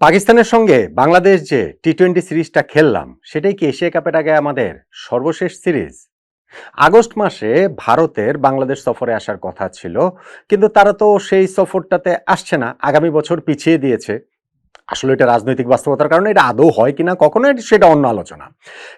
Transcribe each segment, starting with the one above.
পাকিস্তানের সঙ্গে বাংলাদেশ যে টি টোয়েন্টি সিরিজটা খেললাম, সেটাই কি এশিয়া কাপের আগে আমাদের সর্বশেষ সিরিজ? আগস্ট মাসে ভারতের বাংলাদেশ সফরে আসার কথা ছিল, কিন্তু তারা তো সেই সফরটাতে আসছে না, আগামী বছর পিছিয়ে দিয়েছে। আসলে এটা রাজনৈতিক বাস্তবতার কারণে এটা আদৌ হয় কিনা, কখনো সেটা অন্য আলোচনা।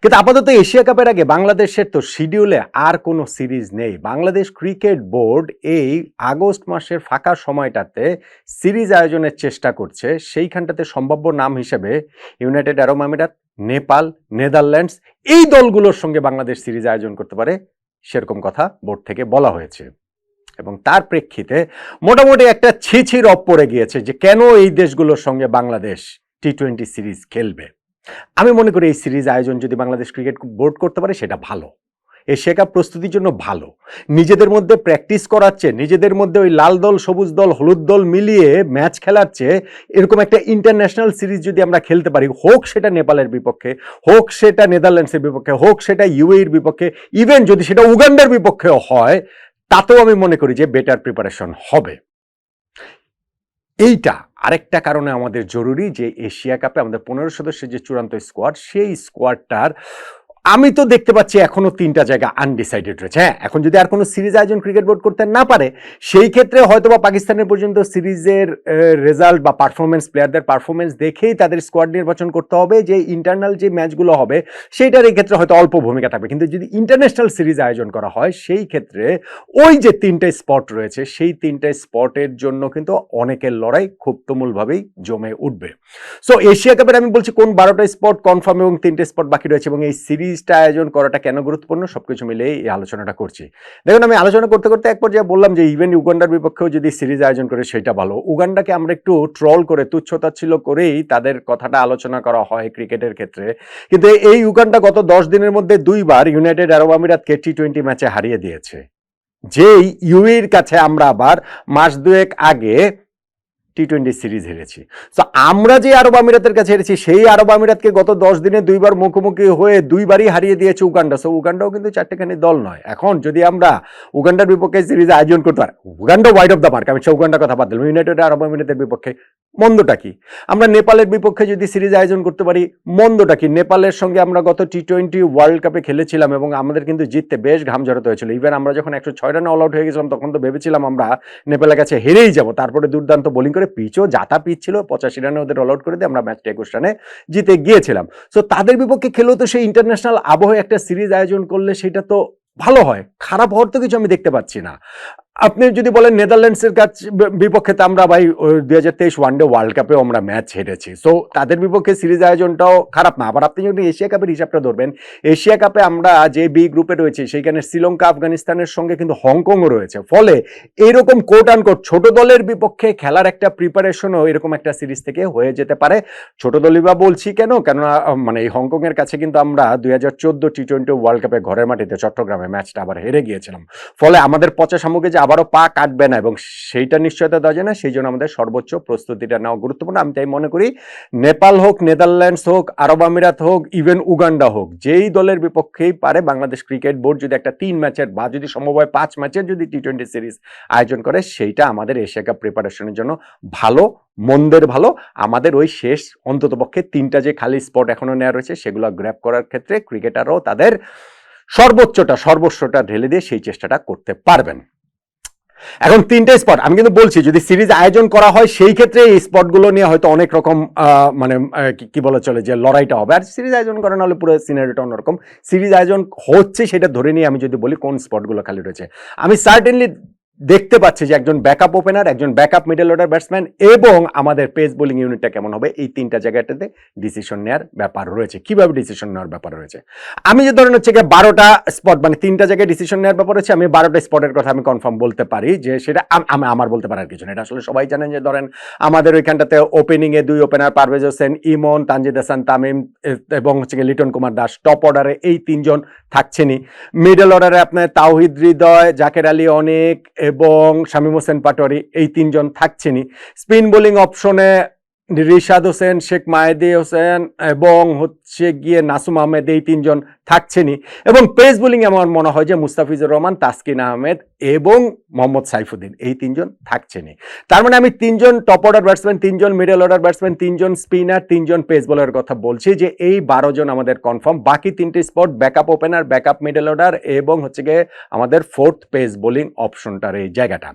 কিন্তু আপাতত এশিয়া কাপের আগে বাংলাদেশের তো শিডিউলে আর কোনো সিরিজ নেই। বাংলাদেশ ক্রিকেট বোর্ড এই আগস্ট মাসের ফাঁকা সময়টাতে সিরিজ আয়োজনের চেষ্টা করছে। সেইখানটাতে সম্ভাব্য নাম হিসেবে ইউনাইটেড আরব আমিরাত, নেপাল, নেদারল্যান্ডস এই দলগুলোর সঙ্গে বাংলাদেশ সিরিজ আয়োজন করতে পারে। সেরকম কথা বোর্ড থেকে বলা হয়েছে। এবং তার প্রেক্ষিতে মোটামুটি একটা ছিছি রব পড়ে গিয়েছে যে কেন এই দেশগুলোর সঙ্গে বাংলাদেশ টি টোয়েন্টি সিরিজ খেলবে। আমি মনে করি এই সিরিজ আয়োজন যদি বাংলাদেশ ক্রিকেট বোর্ড করতে পারে সেটা ভালো। এশিয়া কাপ প্রস্তুতির জন্য ভালো। নিজেদের মধ্যে প্র্যাকটিস করাচ্ছে, নিজেদের মধ্যে ওই লাল দল, সবুজ দল, হলুদ দল মিলিয়ে ম্যাচ খেলাচ্ছে, এরকম একটা ইন্টারন্যাশনাল সিরিজ যদি আমরা খেলতে পারি, হোক সেটা নেপালের বিপক্ষে, হোক সেটা নেদারল্যান্ডসের বিপক্ষে, হোক সেটা ইউএইর বিপক্ষে ইভেন যদি সেটা উগান্ডার বিপক্ষেও হয় তাতেও আমি মনে করি যে বেটার প্রিপারেশন হবে। এইটা আরেকটা কারণে আমাদের জরুরি যে এশিয়া কাপে আমাদের পনেরো সদস্যের যে চূড়ান্ত স্কোয়াড সেই স্কোয়াডটার আমি তো দেখতে পাচ্ছি এখনও তিনটা জায়গা আনডিসাইডেড রয়েছে। হ্যাঁ এখন যদি আর কোনো সিরিজ আয়োজন ক্রিকেট বোর্ড করতে না পারে, সেই ক্ষেত্রে হয়তো বা পাকিস্তানের পর্যন্ত সিরিজের রেজাল্ট বা পারফরমেন্স প্লেয়ারদের পারফরমেন্স দেখেই তাদের স্কোয়াড নির্বাচন করতে হবে, যে ইন্টারনাল যে ম্যাচগুলো হবে, সেইটার এই ক্ষেত্রে হয়তো অল্প ভূমিকা থাকবে। কিন্তু যদি ইন্টারন্যাশনাল সিরিজ আয়োজন করা হয়, সেই ক্ষেত্রে ওই যে তিনটে স্পট রয়েছে, সেই তিনটে স্পটের জন্য কিন্তু অনেকের লড়াই খুব তুমুলভাবেই জমে উঠবে। সো এশিয়া কাপের আমি বলছি কোন বারোটা স্পট কনফার্ম এবং তিনটে স্পট বাকি রয়েছে এবং এই সিরিজটা আয়োজন করাটা কেন গুরুত্বপূর্ণ সবকিছু মিলে এই আলোচনাটা করছি। দেখুন, আমি আলোচনা করতে করতে এক পর্যায়ে বললাম যে ইভেন উগান্ডার বিপক্ষেও যদি সিরিজ আয়োজন করে সেটা ভালো। উগান্ডাকে আমরা একটু ট্রল করে তুচ্ছতাচ্ছিল করেই তাদের কথাটা আলোচনা করা হয় ক্রিকেটের ক্ষেত্রে। কিন্তু এই উগান্ডা গত দশ দিনের মধ্যে দুইবার ইউনাইটেড আরব আমিরাতকে টি টোয়েন্টি ম্যাচে হারিয়ে দিয়েছে। যেই ইউএর কাছে আমরা আবার মাস দুয়েক আগে টি টোয়েন্টি সিরিজ হেরেছি। তো আমরা যে আরব আমিরাতের কাছে হেরেছি, সেই আরব আমিরাতকে গত দশ দিনে দুইবার মুখোমুখি হয়ে দুইবারই হারিয়ে দিয়েছে উগান্ডা। সো উগান্ডাও কিন্তু চারটেখানি দল নয়। এখন যদি আমরা উগান্ডার বিপক্ষে সিরিজ আয়োজন করতে পারি, Uganda wide of the mark আমি সে উগান্ডার কথা বাদ দিলাম। ইউনাইটেড আরব আমিরাতের বিপক্ষে মন্দটা কি? আমরা নেপালের বিপক্ষে যদি সিরিজ আয়োজন করতে পারি, মন্দটা কি? নেপালের সঙ্গে আমরা গত টি টোয়েন্টি ওয়ার্ল্ড কাপে খেলেছিলাম এবং আমাদের কিন্তু জিততে বেশ ঘাম ঝরাতে হয়েছিল। ইভেন আমরা যখন একশো ছয় রানে অল আউট হয়ে গেছিলাম, তখন তো ভেবেছিলাম আমরা নেপালের কাছে হেরেই যাব। তারপরে দুর্দান্ত বোলিং করে পিচও যাতা পিচ ছিল, পঁচাশি রানে ওদের অল আউট করে দিয়ে আমরা ম্যাচটা একুশ রানে জিতে গিয়েছিলাম। সো তাদের বিপক্ষে খেলেও তো সেই ইন্টারন্যাশনাল আবহে একটা সিরিজ আয়োজন করলে সেটা তো ভালো হয়, খারাপ হওয়ার তো কিছু আমি দেখতে পাচ্ছি না। আপনি যদি বলেন নেদারল্যান্ডসের কাছে বিপক্ষে তো আমরা ভাই দুই হাজার তেইশ ওয়ানডে ওয়ার্ল্ড কাপে আমরা ম্যাচ হেরেছি। সো তাদের বিপক্ষে সিরিজ আয়োজনটাও খারাপ না। আবার আপনি যদি এশিয়া কাপের হিসাবটা ধরবেন, এশিয়া কাপে আমরা যে বি গ্রুপে রয়েছে, সেইখানে শ্রীলঙ্কা, আফগানিস্তানের সঙ্গে কিন্তু হংকংও রয়েছে। ফলে এইরকম কোট কোট ছোট দলের বিপক্ষে খেলার একটা প্রিপারেশনও এরকম একটা সিরিজ থেকে হয়ে যেতে পারে। ছোট দলই বা বলছি কেন? কেননা মানে এই হংকংয়ের কাছে কিন্তু আমরা দুই হাজার চোদ্দ টি টোয়েন্টি ওয়ার্ল্ড কাপে ঘরের মাটিতে চট্টগ্রামে ম্যাচটা আবার হেরে গিয়েছিলাম। ফলে আমাদের পচা সামগ্রী যে আবারও পা কাটবে না এবং সেইটা নিশ্চয়তা দেওয়া যায় না, সেই জন্য আমাদের সর্বোচ্চ প্রস্তুতিটা নেওয়া গুরুত্বপূর্ণ। আমি তাই মনে করি নেপাল হোক, নেদারল্যান্ডস হোক, আরব আমিরাত হোক ইভেন উগান্ডা হোক, যেই দলের বিপক্ষেই পারে বাংলাদেশ ক্রিকেট বোর্ড যদি একটা তিন ম্যাচের বা যদি সম্ভব হয় পাঁচ ম্যাচের যদি টি টোয়েন্টি সিরিজ আয়োজন করে, সেইটা আমাদের এশিয়া কাপ প্রিপারেশনের জন্য ভালো, মন্দের ভালো। আমাদের ওই শেষ অন্ততপক্ষে তিনটা যে খালি স্পট এখনও নেওয়া রয়েছে, সেগুলো গ্র্যাপ করার ক্ষেত্রে ক্রিকেটারও তাদের সর্বোচ্চটা, সর্বস্বটা ঢেলে দিয়ে সেই চেষ্টাটা করতে পারবেন। এখন তিনটে স্পট আমি কিন্তু বলছি, যদি সিরিজ আয়োজন করা হয়, সেই ক্ষেত্রে এই স্পটগুলো নিয়ে হয়তো অনেক রকম মানে কি- বলা চলে, যে লড়াইটা হবে। আর সিরিজ আয়োজন করা না হলে পুরো সিনারিটা অন্যরকম। সিরিজ আয়োজন হচ্ছে, সেটা ধরে নিয়ে আমি যদি বলি, কোন স্পটগুলো খালি রয়েছে। আমি সার্টেনলি দেখতে পাচ্ছি যে একজন ব্যাকআপ ওপেনার একজন ব্যাকআপ মিডল অর্ডার ব্যাটসম্যান এবং আমাদের পেস বোলিং ইউনিটটা কেমন হবে? এই তিনটা জায়গাটাতে ডিসিশন নেওয়ার ব্যাপার রয়েছে। কীভাবে ডিসিশন নেওয়ার ব্যাপার রয়েছে? আমি যে ধরেন হচ্ছে বারোটা স্পট মানে তিনটা জায়গায় ডিসিশন নেওয়ার ব্যাপার রয়েছে, আমি বারোটা স্পটের কথা আমি কনফার্ম বলতে পারি যে সেটা আমি আমার বলতে পারার কিছু না এটা আসলে সবাই জানেন যে ধরেন আমাদের ওইখানটাতে ওপেনিংয়ে দুই ওপেনার পারভেজ হোসেন ইমন তানজিদ হাসান তামিম এবং হচ্ছে লিটন কুমার দাস টপ অর্ডারে এই তিনজন থাকছেনই। মিডল অর্ডারে আপনার তাওহিদ হৃদয় জাকের আলী অনেক এবং শামীম হোসেন পাটোয়ারি এই তিনজন থাকছেনই। স্পিন বোলিং অপশনে রিশাদ হোসেন, শেখ মাহেদি হোসেন এবং হচ্ছে গিয়ে নাসুম আহমেদ এই তিনজন থাকছেনই। এবং পেস বোলিং আমার মনে হয় যে মুস্তাফিজুর রহমান, তাসকিন আহমেদ এবং মোহাম্মদ সাইফুদ্দিন এই তিনজন থাকছেনই। তার মানে আমি তিনজন টপ অর্ডার ব্যাটসম্যান তিনজন মিডল অর্ডার ব্যাটসম্যান তিনজন স্পিনার তিনজন পেস বোলারের কথা বলছি যে এই বারো জন আমাদের কনফার্ম বাকি তিনটি spot backup opener backup middle order এবং হচ্ছে গিয়ে আমাদের ফোর্থ পেস বোলিং অপশনটার এই জায়গাটা।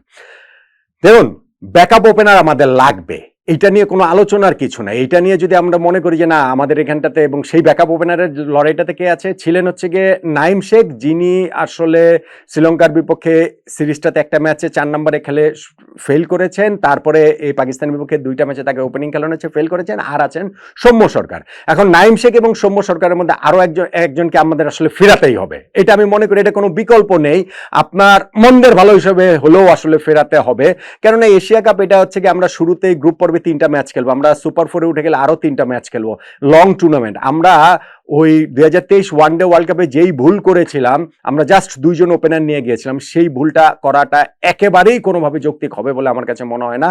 দেখুন ব্যাকআপ ওপেনার আমাদের লাগবে। এটা নিয়ে কোনো আলোচনার কিছু না এটা নিয়ে যদি আমরা মনে করি যে না, আমাদের এখানটাতে এবং সেই ব্যাকআপ ওপেনারের লড়াইটাতে কে আছে, ছিলেন হচ্ছে গিয়ে নাইম শেখ, যিনি আসলে শ্রীলঙ্কার বিপক্ষে সিরিজটাতে একটা ম্যাচে চার নম্বরে খেলে ফেল করেছেন, তারপরে এই পাকিস্তানের বিপক্ষে দুইটা ম্যাচে তাকে ওপেনিং খেলানো হচ্ছে ফেল করেছেন, আর আছেন সৌম্য সরকার। এখন নাইম শেখ এবং সৌম্য সরকারের মধ্যে আরও একজন, একজনকে আমাদের আসলে ফেরাতেই হবে। এটা আমি মনে করি, এটা কোনো বিকল্প নেই। আপনার মন্দের ভালো হিসেবে হলেও আসলে ফেরাতে হবে। কেননা এশিয়া কাপ এটা হচ্ছে কি আমরা শুরুতেই গ্রুপ পর্বে তিনটা ম্যাচ খেলব। আমরা সুপার ফোরে উঠে গেলে আরও তিনটা ম্যাচ খেলব। Long tournament. আমরা ওই দুই হাজার তেইশ ওয়ান ডে ওয়ার্ল্ড কাপে যেই ভুল করেছিলাম, আমরা জাস্ট দুইজন ওপেনার নিয়ে গিয়েছিলাম, সেই ভুলটা করাটা একেবারেই কোনোভাবে যৌক্তিক হবে বলে আমার কাছে মনে হয় না।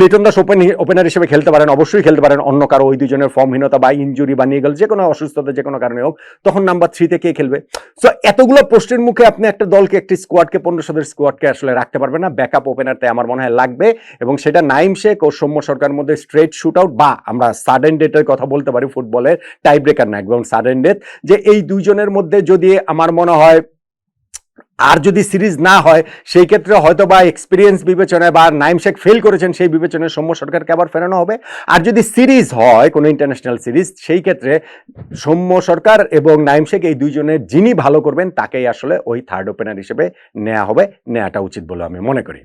লিটন দাস ওপেন ওপেনার হিসেবে খেলতে পারেন, অবশ্যই খেলতে পারেন, অন্য কারও ওই দুজনের ফর্মহীনতা বা ইঞ্জুরি বা নিয়ে গেল যে কোনো অসুস্থতা যে কোনো কারণে হোক, তখন নাম্বার থ্রিতে কে খেলবে? সো এতগুলো পোস্টের মুখে আপনি একটা দলকে, একটি স্কোয়াডকে পনেরো সদস্যের স্কোয়াডকে আসলে রাখতে পারবেন না ব্যাকআপ ওপেনারতে আমার মনে হয় লাগবে, এবং সেটা নাইম শেখ ও সৌম্য সরকারের মধ্যে স্ট্রেট শুট আউট বা আমরা সাডেন ডেটের কথা বলতে পারি ফুটবলের টাই ব্রেকার না একদম সাডেন ডেথ যে এই দুইজনের মধ্যে যদি আমার মনে হয় আর যদি সিরিজ না হয়, সেই ক্ষেত্রে হয়তো বা এক্সপিরিয়েন্স বিবেচনায় বা নাইম শেখ ফেল করেছেন, সেই বিবেচনায় সৌম্য সরকারকে আবার ফেরানো হবে। আর যদি সিরিজ হয়, কোনো ইন্টারন্যাশনাল সিরিজ সেই ক্ষেত্রে সৌম্য সরকার এবং নাইম শেখ এই দুইজনের যিনি ভালো করবেন, তাকেই আসলে ওই থার্ড ওপেনার হিসেবে নেওয়া হবে। নেওয়াটা উচিত বলে আমি মনে করি।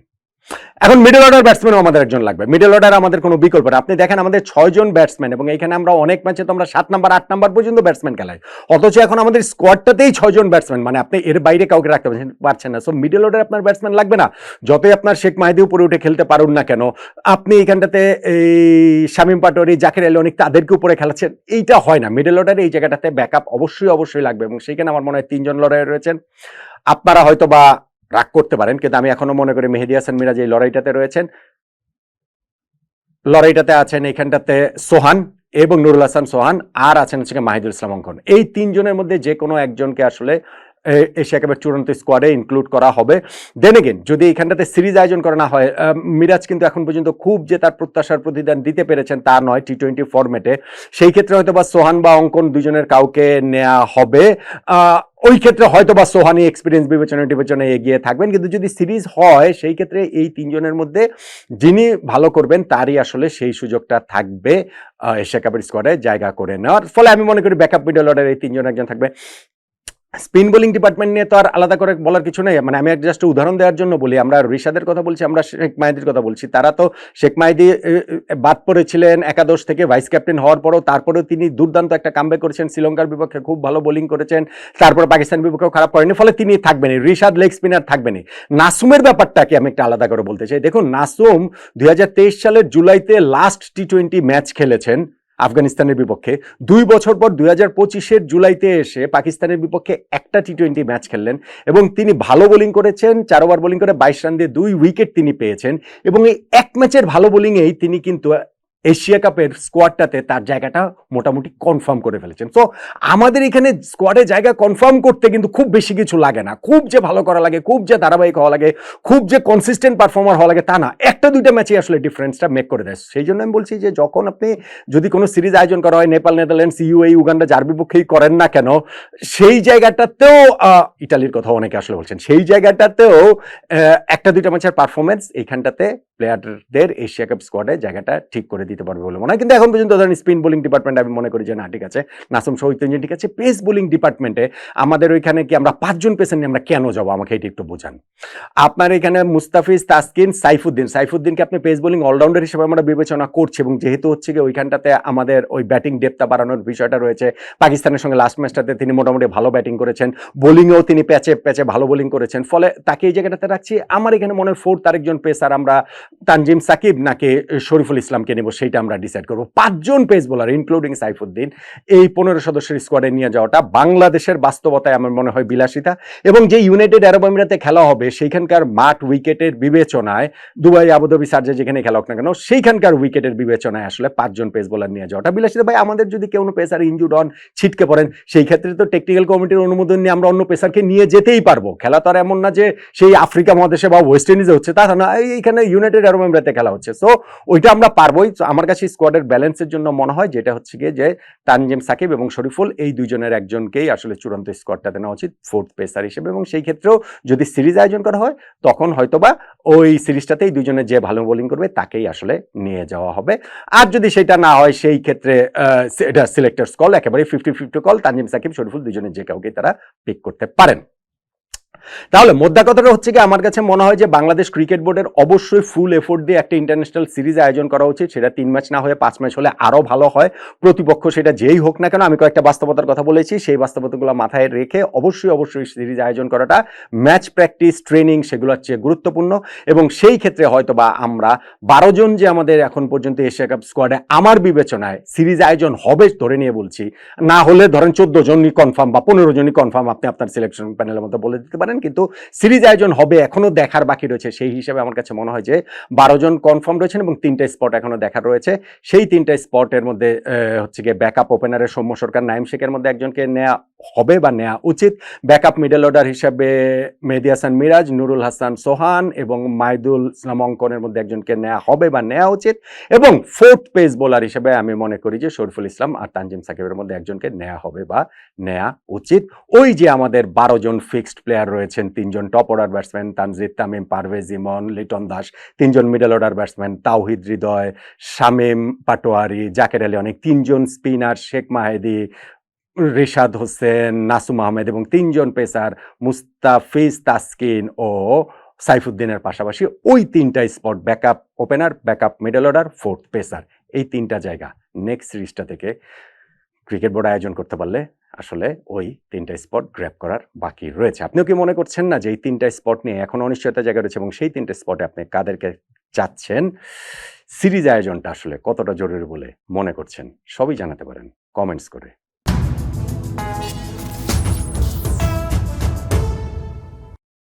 এখন মিডল অর্ডার ব্যাটসম্যানও আমাদের একজন লাগবে। মিডল অর্ডার আমাদের কোনো বিকল্প না। আপনি দেখেন আমাদের ছয়জন ব্যাটসম্যান এবং এখানে আমরা অনেক ম্যাচে তো আমরা সাত নাম্বার আট নাম্বার পর্যন্ত ব্যাটসম্যান খেলাই। অথচ এখন আমাদের স্কোয়াডটাতেই ছয়জন ব্যাটসম্যান মানে আপনি এর বাইরে কাউকে রাখতে পারছেন- না। সো মিডল অর্ডার আপনার ব্যাটসম্যান লাগবে না। যতই আপনার শেখ মাহিদি উপরে উঠে খেলতে পারুন না কেন, আপনি এখানটাতে এই শামীম পাটোয়ারি, জাকির আলী অনেক তাদেরকে উপরে খেলাচ্ছেন, এইটা হয় না। মিডল অর্ডারে এই জায়গাটাতে ব্যাকআপ অবশ্যই অবশ্যই লাগবে, এবং সেইখানে আমার মনে হয় তিনজন লড়াই রয়েছেন। আপনারা হয়তো বা রাগ করতে পারেন, কিন্তু আমি এখনও মনে করি মেহেদি হাসান মিরাজ এই লড়াইটাতে রয়েছেন। লড়াইটাতে আছেন এখানটাতে সোহান এবং নুরুল হাসান সোহান, আর আছেন হচ্ছে মাহিদুল ইসলাম অঙ্কন। এই তিনজনের মধ্যে যে কোনো একজনকে আসলে এশিয়া কাপের চূড়ান্ত স্কোয়াডে ইনক্লুড করা হবে। দেন এগেন যদি এখানটাতে সিরিজ আয়োজন করা না হয় মিরাজ কিন্তু এখন পর্যন্ত খুব যে তার প্রত্যাশার প্রতিদান দিতে পেরেছেন তা নয় টি টোয়েন্টি ফরম্যাটে সেই ক্ষেত্রে হয়তো বা সোহান বা অঙ্কন দুজনের কাউকে নেওয়া হবে। ওই ক্ষেত্রে হয়তো বা সোহানি এক্সপিরিয়েন্স বিবেচনা টিবেচনা এগিয়ে থাকবেন। কিন্তু যদি সিরিজ হয়, সেই ক্ষেত্রে এই তিনজনের মধ্যে যিনি ভালো করবেন, তারই আসলে সেই সুযোগটা থাকবে এশিয়া কাপের স্কোয়াডে জায়গা করে নেওয়ার। ফলে আমি মনে করি ব্যাকআপ মিডল অর্ডার এই তিনজন একজন থাকবে। স্পিন বোলিং ডিপার্টমেন্ট নিয়ে তো আর আলাদা করে বলার কিছু নেই। মানে আমি জাস্ট উদাহরণ দেওয়ার জন্য বলি, আমরা রিশাদের কথা বলছি, আমরা শেখ মাহিদির কথা বলছি। তারা তো শেখ মাহিদি বাদ পড়েছিলেন একাদশ থেকে ভাইস ক্যাপ্টেন হওয়ার পরও, তারপরেও তিনি দুর্দান্ত একটা কামব্যাক করেছেন, শ্রীলঙ্কার বিপক্ষে খুব ভালো বোলিং করেছেন, তারপর পাকিস্তান বিপক্ষেও খারাপ করেনি, ফলে তিনি থাকবেনই, রিশাদ লেগ স্পিনার থাকবেনই। নাসুমের ব্যাপারটাকে আমি একটা আলাদা করে বলতে চাই। দেখুন, নাসুম দুই হাজার তেইশ সালের জুলাইতে লাস্ট টি টোয়েন্টি ম্যাচ খেলেছেন। আফগানিস্তানের বিপক্ষে। দুই বছর পর দুই হাজার পঁচিশের জুলাইতে এসে পাকিস্তানের বিপক্ষে একটা টি টোয়েন্টি ম্যাচ খেললেন এবং তিনি ভালো বোলিং করেছেন, চার ওভার বোলিং করে বাইশ রান দিয়ে দুই উইকেট তিনি পেয়েছেন এবং এই এক ম্যাচের ভালো বোলিংয়েই তিনি কিন্তু এশিয়া কাপের স্কোয়াডটাতে তার জায়গাটা মোটামুটি কনফার্ম করে ফেলেছেন। সো আমাদের এখানে স্কোয়াডে জায়গা কনফার্ম করতে কিন্তু খুব বেশি কিছু লাগে না। খুব যে ভালো করা লাগে, খুব যে ধারাবাহিক হওয়া লাগে, খুব যে কনসিস্টেন্ট পারফর্মার হওয়া লাগে তা না। একটা দুইটা ম্যাচে আসলে ডিফারেন্সটা মেক করে দেয়। সেই জন্য আমি বলছি যে যখন আপনি যদি কোনো সিরিজ আয়োজন করা হয়, নেপাল, নেদারল্যান্ডস ইউএই উগান্ডা, যার বিপক্ষেই করেন না কেন, সেই জায়গাটাতেও ইটালির কথা অনেকে আসলে বলছেন, সেই জায়গাটাতেও একটা দুইটা ম্যাচের পারফরমেন্স এইখানটাতে প্লেয়ারদের এশিয়া কাপ স্কোয়াডে জায়গাটা ঠিক করে দিতে পারবে বলে মনে হয়। কিন্তু এখন পর্যন্ত ধরেন স্পিন বোলিং ডিপার্টমেন্ট আমি মনে করি যে না, ঠিক আছে। নাসুম সহিত ঠিক আছে। পেস বোলিং ডিপার্টমেন্টে আমাদের ওইখানে কি আমরা পাঁচজন পেসার নিয়ে আমরা কেন যাব? আমাকে এটা একটু বোঝান। আপনার এখানে মুস্তাফিজ, তাসকিন, সাইফুদ্দিন। সাইফুদ্দিনকে আপনি পেস বোলিং অলরাউন্ডার হিসেবে আমরা বিবেচনা করছি এবং যেহেতু হচ্ছে কি ওইখানটাতে আমাদের ওই ব্যাটিং ডেপটা বাড়ানোর বিষয়টা রয়েছে, পাকিস্তানের সঙ্গে লাস্ট ম্যাচটাতে তিনি মোটামুটি ভালো ব্যাটিং করেছেন বোলিংয়েও তিনি প্যাচে প্যাচে ভালো বোলিং করেছেন। ফলে তাকে এই জায়গাটাতে রাখছি। আমার এখানে মনে হয় ফোর্থ আরেকজন পেসার আমরা তানজিম সাকিব নাকি শরীফুল ইসলামকে নেব। সেইটা আমরা ডিসাইড করব। পাঁচজন পেস বোলার ইনক্লুডিং সাইফুদ্দিন, এই পনেরো সদস্যের স্কোয়াডে নিয়ে যাওয়াটা বাংলাদেশের বাস্তবতায় আমার মনে হয় বিলাসিতা। এবং যে ইউনাইটেড আরব আমিরাতে খেলা হবে, সেইখানকার মাঠ উইকেটের বিবেচনায়, দুবাই, আবুধাবি, সার্জে যেখানে খেলা হোক না কেন, সেইখানকার উইকেটের বিবেচনায় আসলে পাঁচজন পেস বোলার নিয়ে যাওয়াটা বিলাসিতা। ভাই, আমাদের যদি কেউ পেসার ইনজুড হন, ছিটকে পড়েন, সেই ক্ষেত্রে তো টেকনিক্যাল কমিটির অনুমোদন নিয়ে আমরা অন্য পেসারকে নিয়ে যেতেই পারব। খেলা তো আর এমন না যে সেই আফ্রিকা মহাদেশে বা ওয়েস্ট ইন্ডিজে হচ্ছে, তা না এইখানে ইউনাইটেড আরব আমিরাতে খেলা হচ্ছে। সো ওইটা আমরা পারবোই। আমার কাছে স্কোয়াডের ব্যালেন্সের জন্য মনে হয় যেটা হচ্ছে গিয়ে যে তানজিম সাকিব এবং শরীফুল এই দুইজনের একজনকেই আসলে চূড়ান্ত স্কোয়াডটাতে নেওয়া উচিত ফোর্থ পেসার হিসেবে। এবং সেই ক্ষেত্রেও যদি সিরিজ আয়োজন করা হয়, তখন হয়তোবা ওই সিরিজটাতেই দুজনে যে ভালো বোলিং করবে, তাকেই আসলে নিয়ে যাওয়া হবে। আর যদি সেটা না হয়, সেই ক্ষেত্রে সিলেক্টার্স কল একেবারে fifty fifty call Tanzim Sakib, Shoriful দুজনের যে কাউকে তারা পিক করতে পারেন। তাহলে মোদ্দা কথাটা হচ্ছে কি, আমার কাছে মনে হয় যে বাংলাদেশ ক্রিকেট বোর্ডের অবশ্যই ফুল এফোর্ট দিয়ে একটা ইন্টারন্যাশনাল সিরিজ আয়োজন করা উচিত। সেটা তিন ম্যাচ না হয়ে পাঁচ ম্যাচ হলে আরও ভালো হয়। প্রতিপক্ষ সেটা যেই হোক না কেন, আমি কয়েকটা বাস্তবতার কথা বলেছি, সেই বাস্তবতাগুলো মাথায় রেখে অবশ্যই অবশ্যই সিরিজ আয়োজন করাটা ম্যাচ প্র্যাকটিস ট্রেনিং সেগুলো হচ্ছে গুরুত্বপূর্ণ। এবং সেই ক্ষেত্রে হয়তো বা আমরা বারো জন যে আমাদের এখন পর্যন্ত এশিয়া কাপ স্কোয়াডে আমার বিবেচনায় সিরিজ আয়োজন হবে ধরে নিয়ে বলছি। না হলে ধরেন চোদ্দ জনই কনফার্ম বা পনেরো জনই কনফার্ম আপনি আপনার সিলেকশন প্যানেলের মধ্যে বলে দিতে পারেন। কিন্তু সিরিজ আয়োজন হবে, এখনও দেখার বাকি রয়েছে। সেই হিসেবে আমার কাছে মনে হয় যে বারো জন কনফার্ম রয়েছেন এবং তিনটা স্পট এখনও দেখার রয়েছে। সেই তিনটা স্পটের মধ্যে হচ্ছে গিয়ে ব্যাকআপ ওপেনারের সৌম্য সরকার নাইম শেখের মধ্যে একজনকে নেওয়া হবে বা নেওয়া উচিত। ব্যাকআপ মিডল অর্ডার হিসাবে মেহেদি হাসান মিরাজ, নুরুল হাসান সোহান এবং মাইদুল ইসলাম অঙ্কনের মধ্যে একজনকে নেওয়া হবে বা নেওয়া উচিত। এবং ফোর্থ পেস বোলার হিসেবে আমি মনে করি যে শরীফুল ইসলাম আর তানজিম সাকিবের মধ্যে একজনকে নেওয়া হবে বা নেওয়া উচিত। ওই যে আমাদের বারো জন ফিক্সড প্লেয়ার রয়েছেন তিনজন top order batsman Tanzid Tamim, Parvez Emon, Liton Das, তিনজন middle order batsman Towhid Hridoy, Shamim Patwari, Zaker Ali অনেক, তিনজন স্পিনার শেখ মাহেদি, রিশাদ হোসেন, নাসুম আহমেদ এবং তিনজন পেসার মুস্তাফিজ তাসকিন ও সাইফুদ্দিনের পাশাপাশি ওই তিনটা spot backup opener backup middle order fourth pacer এই তিনটা জায়গা নেক্সট সিরিজটা থেকে ক্রিকেট বোর্ড আয়োজন করতে পারলে আসলে ওই তিনটা স্পট গ্র্যাপ করার বাকি রয়েছে। আপনিও কি মনে করছেন না যে এই তিনটা স্পট নিয়ে এখন অনিশ্চয়তা জায়গা রয়েছে এবং সেই তিনটা স্পটে আপনি কাদেরকে চাচ্ছেন? সিরিজ আয়োজনটা আসলে কতটা জরুরি বলে মনে করছেন? সবই জানাতে পারেন। কমেন্টস করে।